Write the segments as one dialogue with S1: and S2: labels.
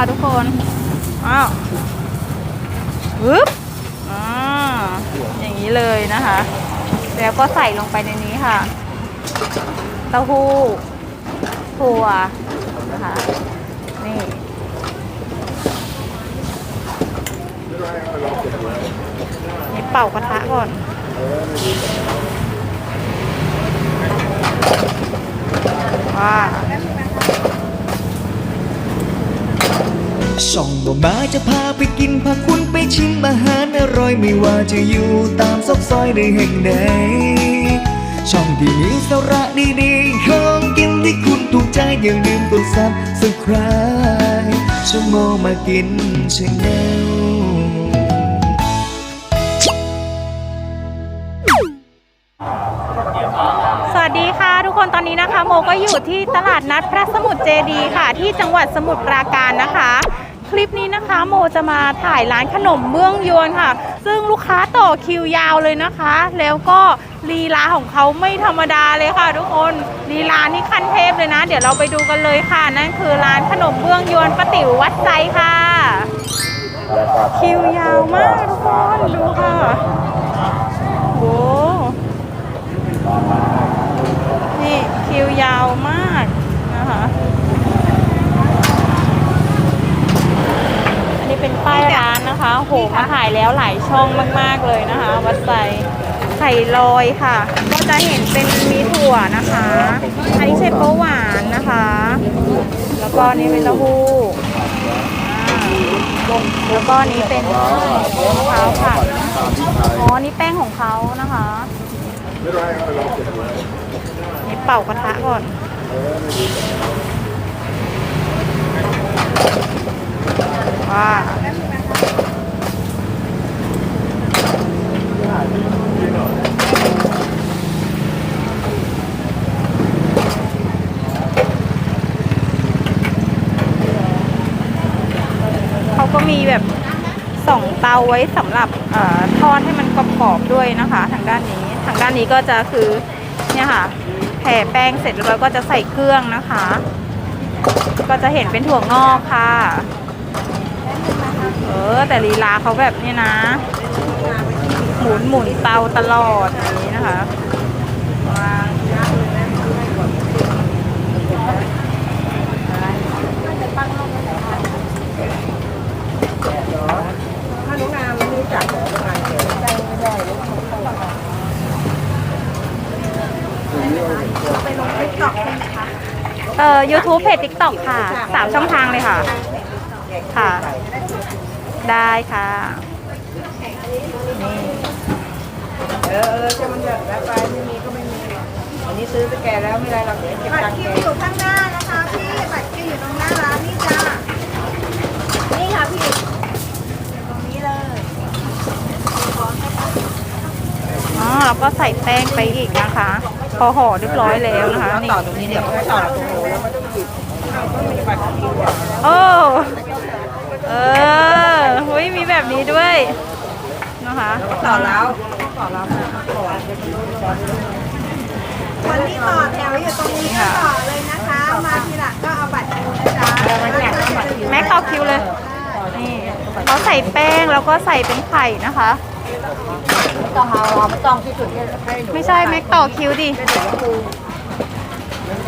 S1: ค่ะทุกคนอ้าวปึ๊บอ่าอย่างนี้เลยนะคะ แล้วก็ใส่ลงไปในนี้ค่ะ เต้าหู้ถั่วนะคะนี่นี่เป่ากระทะก่อนว้า
S2: ช่องบ่มาจะพาไปกินพาคุณไปชิมอาหารอร่อยไม่ว่าจะอยู่ตามซอกซอยในแห่งใดช่องที่มีสาระดีๆของกินที่คุณถูกใจอย่าลืมกดซับสไคร b e ชั่วโมงมากินชาแนล
S1: สวัสดีค่ะ ทุกคนตอนนี้นะคะ โมก็อยู่ที่ตลาดนัดพระสมุทรเจดีค่ะ ที่จังหวัดสมุทรปราการนะคะ ลิปนี้นะคะ โมจะมาถ่ายร้านขนมเบื้องยวนค่ะ ซึ่งลูกค้าต่อคิวยาวเลยนะคะ แล้วก็ลีลาของเขาไม่ธรรมดาเลยค่ะ ทุกคนลีลานี่ขั้นเทพเลยนะ เดี๋ยวเราไปดูกันเลยค่ะ นั่นคือร้านขนมเบื้องยวนป้าติ๋ววัดใจค่ะ คิวยาวมากทุกคนดูค่ะโอ้นี่คิวยาวมากนะคะ อันนี้เป็นป้ายร้า นนะคะโหมาถ่ายแล้วหลายช่องมาก ๆ เลยนะคะ วัดไซไข่ลอยค่ะ ก็จะเห็นเป็นมีถั่วนะคะ อันนี้ใช่โป๊หวานนะคะ แล้วก็นี่เป็นเต้าหู้อ่าแล้วก็นี่เป็นมะพร้าวผัดอ๋อ นี่แป้งของเขานะคะนี่เป่ากระทะก่อนว้า เขาก็มีแบบสองเตาไว้สำหรับอทอดให้มันกรอบๆด้วยนะคะ ทางด้านนี้ทางด้านนี้ก็จะคือเนี่ยค่ะแผ่แป้งเสร็จแล้วก็จะใส่เครื่องนะคะ ก็จะเห็นเป็นถั่วงอกค่ะ เออ แต่ลีลาเขาแบบนี้นะ หมุนหมุนเตาตลอดอย่างนี้นะคะว้าวเอ่อ YouTube เพจ TikTok ค่ะ สามช่องทางเลยค่ะ ค่ะ ได้ค่ะนี่
S3: เออเออจะมันเถอะแล้วไปไม่มีก็ไม่มีหรอกอันนี้ซื้อไปแกแล้วไม่ได้เราเดี๋ยวเก็บ
S4: บัต
S3: ตั
S4: รง
S3: ค์
S4: คิ
S3: แก
S4: วอยู่ข้างหน้านะคะพี่บัตรคิวอยู่ตรงหน้าร้านนี่จ้านี่ค่ะพี่ตรงนี้เลย
S1: อ๋อแล้วก็ใส่แป้งไปอีกนะคะพอห่อเรียบร้อยแล้วนะคะนี่
S3: ต่อตรงนี้เดี๋ยวไม่ต่อตรงโน้นแล้วมันต้องปิดเอาก็มีบัตรคิวอะ
S1: โอ้ เออหุยมีแบบนี้ด้วยนะคะ
S3: ต่อแล้วต่อแล้ว
S4: คนที่ต่อแถวอยู่ตรงนี้ก็ต่อเลยนะคะ มาทีหลังก็เอาบัตรคิวนะจ๊ะ
S1: แม็กต่อคิวเลยนี่เขาใส่แป้งแล้วก็ใส่เป็นไข่นะคะ
S3: ไม่อเอาไม่ต้องที่สุดให้หนู
S1: ไม่ใช่แม็กต่อคิวดิ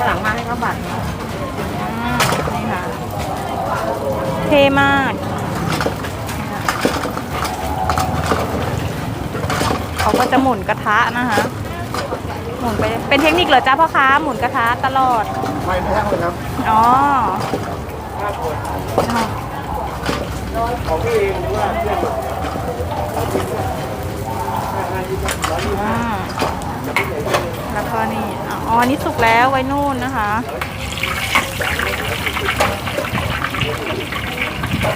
S3: หลังมาให้เขาบัตร
S1: อืมนี่ค่ะ เท่มากเขาก็จะหมุนกระทะนะคะ หมุนไป เป็นเทคนิคเหรอจ้าพ่อค้าหมุนกระทะตลอด
S3: ไม่แพ้เลยครับ
S1: อ๋อ
S3: ของพี่เองหรือว่าเพื่อน
S1: อ่าแล้วก็นี่ อ๋อ นี่สุกแล้วไว้นู่นนะคะ อ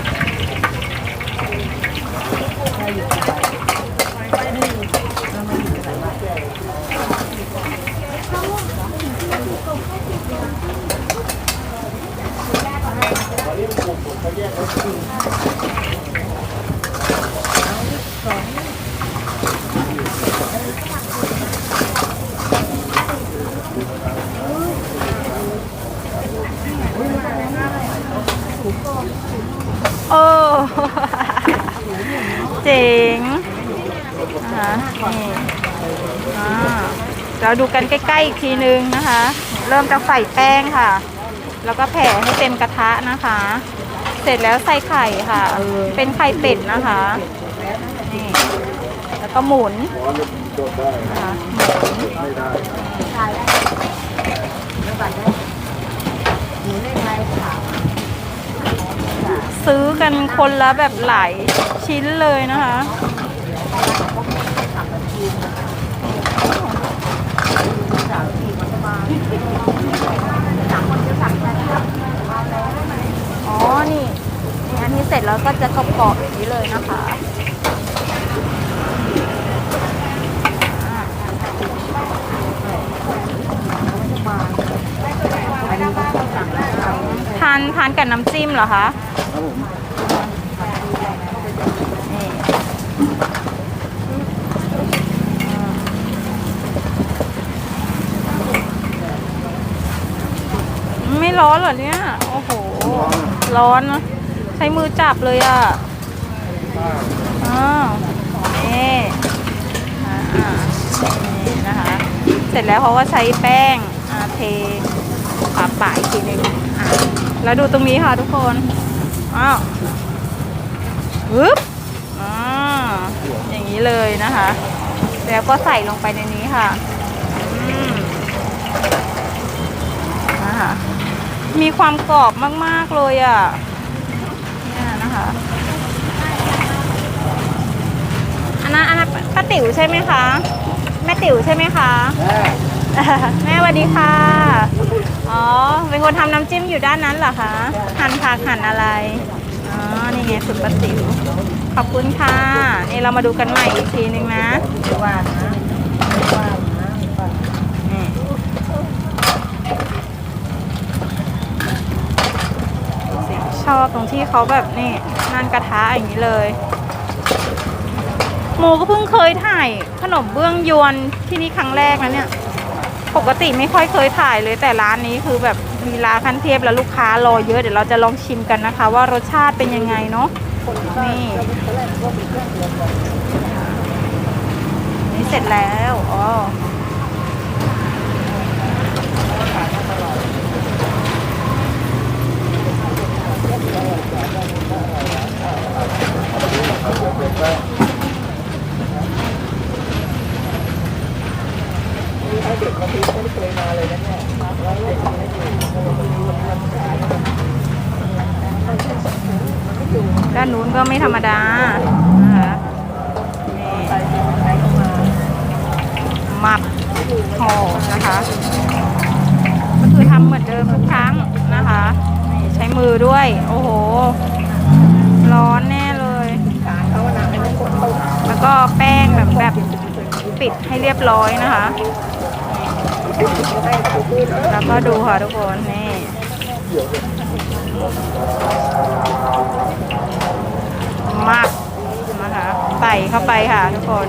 S1: เออ เจ๋ง นี่อ่าเราดูกันใกล้ๆอีกทีนึงนะคะ เริ่มจากใส่แป้งค่ะ แล้วก็แผ่ให้เต็มกระทะนะคะ เสร็จแล้วใส่ไข่ค่ะ เป็นไข่เป็ดนะคะนี่แล้วก็หมุนนะคะหมุนซื้อกันคนละแบบหลายชิ้นเลยนะคะ อ๋อ นี่นี่อันนี้เสร็จแล้วก็จะกรอบๆอย่าง นี้เลยนะคะทานทานกับน้ำจิ้มเหรอคะ
S2: ครับผม
S1: ไม่ร้อนเหรอเนี่ย โอ้โห ร้อนนะใช้มือจับเลยอะ อ้าวนี่อ่านี่นะคะ เสร็จแล้วเขาก็ใช้แป้งอ่าเทปะปะอีกทีหนึงอะแล้วดูตรงนี้ค่ะทุกคน อ้าวปึ๊บอ่าอย่างนี้เลยนะคะ แล้วก็ใส่ลงไปในนี้ค่ะอืมนะคะมีความกรอบมาก ๆ เลยอะเนี่ยนะคะ อั นนั้นอันนั้นป้าติ๋วใช่ไหมคะ แม่ติ๋วใช่ไหมคะ แม่สวัสดีค่ะ อ๋อ เป็นคนทำน้ำจิ้มอยู่ด้านนั้นเหรอคะ หั่นผักหั่นอะไร อ๋อ นี่ไงสุดป้าติ๋ว ขอบคุณค่ะ นี่เรามาดูกันใหม่อีกทีนึงนะ
S3: ไม่ว่านะว่านะไม่ว่า
S1: นี่ดูสิชอบตรงที่เขาแบบนี่นั่นกระทะอย่างนี้เลย โมก็เพิ่งเคยถ่ายขนมเบื้องยวนที่นี่ครั้งแรกนะเนี่ย ปกติไม่ค่อยเคยถ่ายเลยแต่ร้านนี้คือแบบมีราคันเทพแล้วลูกค้ารอเยอะเดี๋ยวเราจะลองชิมกันนะคะ ว่ารสชาติเป็นยังไงเนาะนี่นี่เสร็จแล้วอ๋อ ด้านนู้นก็ไม่ธรรมดานะคะนี่หมับห่อนะคะ ก็คือทำเหมือนเดิมทุกครั้งนะคะ ใช้มือด้วย โอ้โห ร้อนแน่เลย แล้วก็แป้งแบบแบบปิดให้เรียบร้อยนะคะ แล้วก็ดูค่ะทุกคนนี่มากนะคะใส่เข้าไปค่ะทุกคน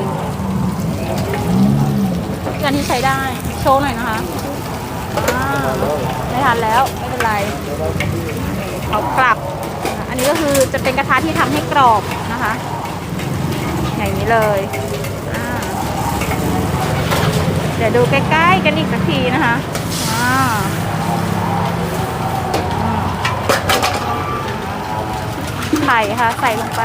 S1: อันที่ใช้ได้โชว์หน่อยนะคะไม่ทันแล้วไม่เป็นไรเขากลับ อันนี้ก็คือจะเป็นกระทะที่ทำให้กรอบนะคะ อย่างนี้เลยอ่า เดี๋ยวดูใกล้ๆกันอีกสักทีนะคะอ่าอืมไข่ค่ะ ใส่ลงไป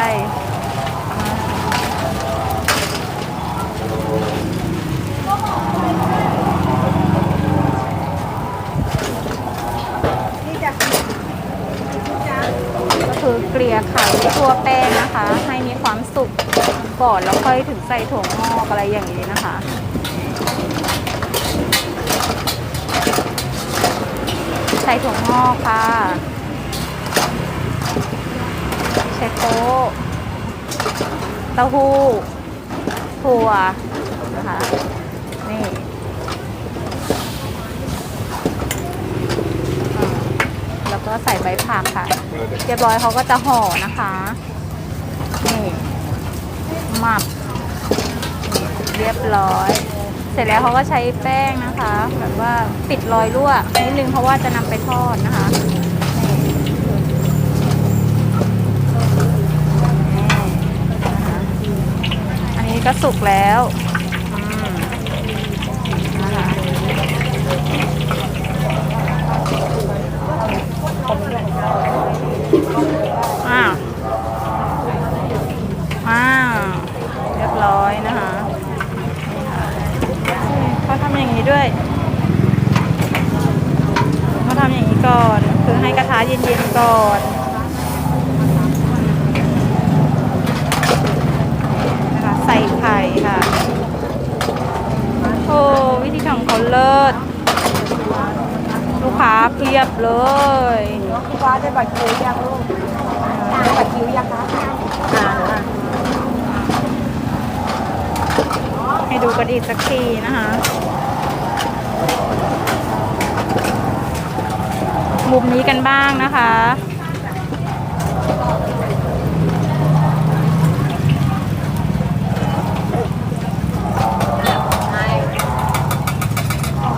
S1: ก็คือเกลี่ยไข่ทั่วแป้งนะคะ ให้มีความสุกก่อนแล้วค่อยถึงใส่ถั่วงอกอะไรอย่างนี้นะคะ ส่ถั่วงอกค่ะเชโป๊ะเต้าหู้ถั่วนะคะนี่แล้วก็ใส่ใบผักค่ะ เรียบร้อยเขาก็จะห่อนะคะ นี่หมับเรียบร้อย เสร็จแล้วเขาก็ใช้แป้งนะคะ แบบว่าปิดรอยรั่วนิดนึงเพราะว่าจะนำไปทอดนะคะอันนี้ก็สุกแล้ว ก่อนนะคะใส่ไข่ค่ะ โอ้วิธีทำของเขาเลิศ ลูกค้าเพียบเลย
S3: คุณฟ้าได้บัตรคิวยังลูกได้บัตรคิวยังคะอ่า
S1: ให้ดูกันอีกสักทีนะคะ มุมนี้กันบ้างนะคะ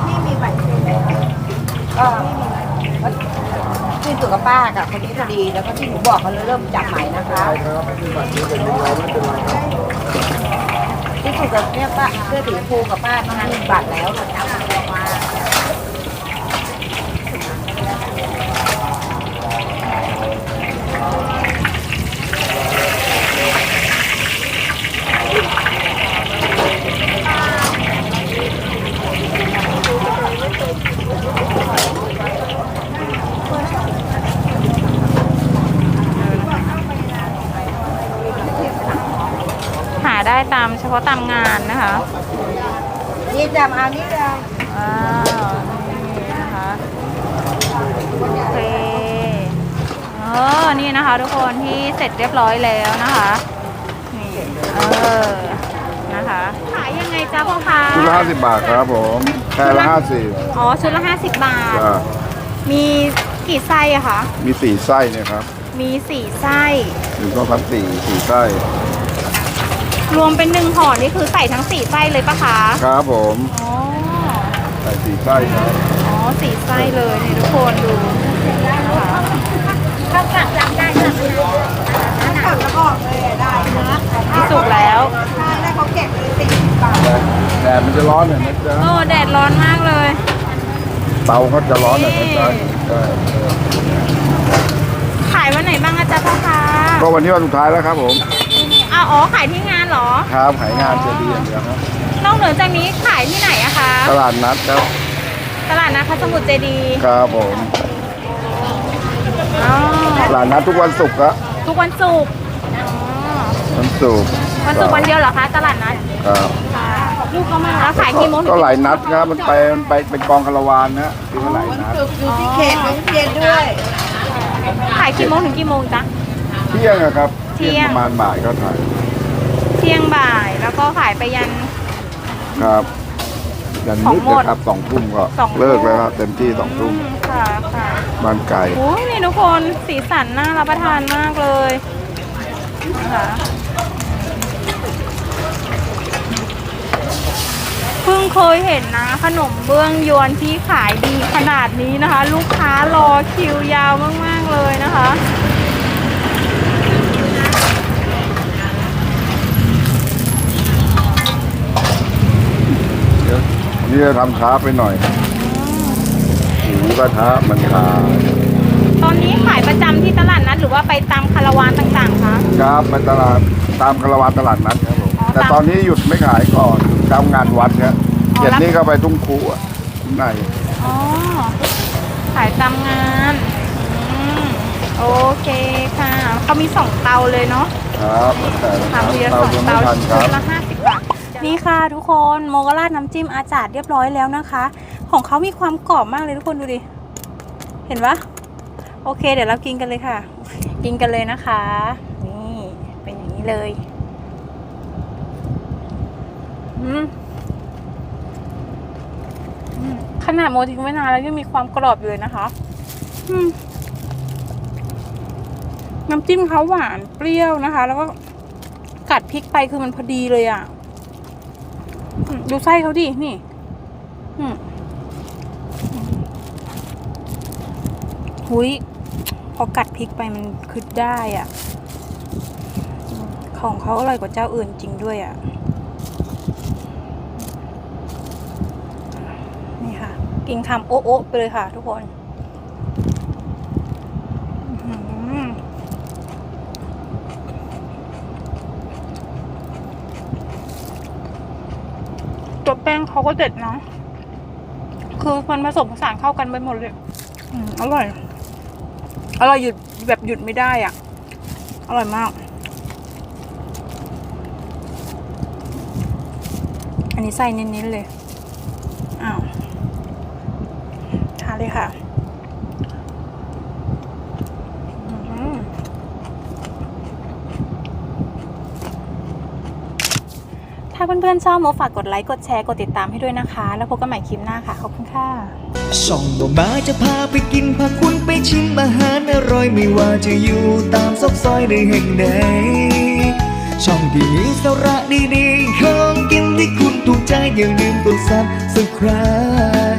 S3: พี่มีบัตรคิวไหมก็ที่สุดกับป้ากับคนนี้พอดี แล้วก็ที่หนูบอกเขาเลยเริ่มจับใหม่นะคะที่สุดกับเนี่ยป้าเสื้อสีชมพูกับป้าตอนนั้นมีบัตรแล้วค่ะจับออกมา
S1: หาได้ ตามเฉพาะตามงานนะคะ
S3: นี่จับเอานี่เลย
S1: ว้าวนี่นะคะโอเคเออนี่นะคะทุกคนที่เสร็จเรียบร้อยแล้วนะคะนี่เออนะคะขายยังไงจ๊ะพ่อค้า
S5: ชุดละห้าสิบบาทครับผมแค่ละห้าสิบ
S1: อ๋อชุดละ50 บาท
S5: จ้ะ
S1: มีกี่ไส้อะคะ
S5: มีสี่ไส้เนี่ยครับ
S1: มีสี่ไส้
S5: หนึ่งสองสามสี่สี่ไส้
S1: รวมเป็นหนึ่งห่อนี่คือใส่ทั้งสี่ไส้เลยปะคะ
S5: ครับผม
S1: อ๋อ
S5: ใส่สี่ไส้ครับ
S1: อ๋อสี่ไส้เลยนี่ทุกคนดูนะคะ
S4: ข้าวกลับรับได้ค่ะ
S3: ถ้ากลับแล้วออกเลยอะได้นะ
S1: ที่สุกแล้ว
S3: ถ้าได้เขาเก็บเลยสี่สิบบาท
S5: แต่แดดมันจะร้อนหน่อยนะจ๊ะ
S1: โอ้แดดร้อนมากเลย
S5: เตาก็จะร้อนหน่อยนะจ๊ะใช่
S1: ขายวันไหนบ้างอะจ๊ะพ่อค้า
S5: ก็วันนี้วันสุดท้ายแล้วครับผม
S1: อ้าวอ๋อขายที่งาน เหรอ
S5: ครับขายงานเจดีย์อย่างเดียวครับ
S1: นอกเหนือจากนี้ขายที่ไหนอะคะ
S5: ตลาดนัดครับ
S1: ตลาดนัดพระสมุทรเจดีย์
S5: ครับผม
S1: อ๋อ
S5: ตลาดนัดทุกวันศุกร์ครับ
S1: ทุกวันศุกร์อ๋อ
S5: วันศุกร์
S1: วันศุกร์วันเดียวเหรอคะตลาดนัด
S5: ครับ
S1: ค่ะลูกเขามาแล้วขายกี่โมงถึง
S5: ก็หลายนัดครับมันไปมันไปเป็นกองคาราวานนะที่ว่าหลายนัด
S3: อยู่ที่เขตของเรียนด้วย
S1: ขายกี่โมงถึงกี่โมงจ๊ะ
S5: เที่ยงอะครับ
S1: เที่ยง
S5: ประมาณบ่ายก็ถ่าย
S1: เที่ยงบ่ายแล้วก็ขายไปยัน
S5: ครับยัน
S1: ของ
S5: มืด
S1: หมด
S5: นะครับสองทุ่มก็
S1: สองทุ่ม
S5: เลิกแล้วครับเต็มที่สองทุ่ม
S1: อืมค่ะค่ะ
S5: บ้านไก่
S1: โอ้ยนี่ทุกคนสีสันน่ารับประทานมากเลยนะคะเพิ่งเคยเห็นนะ ขนมเบื้องยวนที่ขายดีขนาดนี้นะคะ ลูกค้ารอคิวยาวมาก ๆ เลยนะคะ
S5: เดี๋ยววั นนี้จะทำช้าไปหน่อยหูกระทะมันขา
S1: ตอนนี้ขายประจำที่ตลาดนัดหรือว่าไปตามคาราวานต่างๆคะ
S5: ครับไปตลาดตามคาราวานตลาดนัดครับผม
S1: อ๋อ
S5: แต่
S1: ตาม
S5: ตอนนี้หยุดไม่ขายก่อนหยุดทำงานวัดครับ
S1: อ๋อ
S5: เย็น
S1: รับ
S5: นี้ก็ไปทุ่งคูอะข้างใน
S1: อ๋อขายตามงานอืมโอเคค่ะเขามีสองเตาเลยเนาะ
S5: ครับแต่
S1: ทำทีละ
S5: เตา
S1: สอง
S5: ยังไม่
S1: เตา
S5: ทันค
S1: ชุ
S5: รับ
S1: ดละห้าสิบบาท นี่ค่ะทุกคนโมกราดน้ำจิ้มอาจารย์เรียบร้อยแล้วนะคะ ของเขามีความกรอบมากเลยทุกคนดูดิ เห็นปะโอเค เดี๋ยวเรากินกันเลยค่ะ กินกันเลยนะคะ นี่เป็นอย่างนี้เลยอืมขนาดโมทิ้งไว้นานแล้วยังมีความกรอบอยู่เลยนะคะน้ำจิ้มเขาหวานเปรี้ยวนะคะ แล้วก็กัดพริกไปคือมันพอดีเลยอะ ดูไส้เขาดิ นี่หุยพอกัดพริกไปมันคืดได้อะ ของเขาอร่อยกว่าเจ้าอื่นจริงด้วยอะ นี่ค่ะ กินคำโอ๊ะไปเลยค่ะทุกคน ตัวแป้งเขาก็เด็ดนะ คือมันผสมผสานเข้ากันไปหมดเลยอืมอร่อย อร่อยหยุดแบบหยุดไม่ได้อะ อร่อยมาก อันนี้ใส่เน้นๆเลย อ้าว ทานเลยค่ะอืม ถ้าเพื่อนๆชอบโมฝากกดไลค์ กดแชร์ กดติดตามให้ด้วยนะคะ แล้วพบกันใหม่คลิปหน้าค่ะ ขอบคุณค่ะ
S2: ช่องบ่มาจะพาไปกินพาคุณไปชิมอาหารอร่อยไม่ว่าจะอยู่ตามซอกซอยในแห่งใดช่องที่มีสาระดีๆของกินที่คุณถูกใจอย่าลืมกดซับสไคร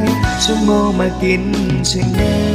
S2: b e ชั่วโมงมากินชาแนล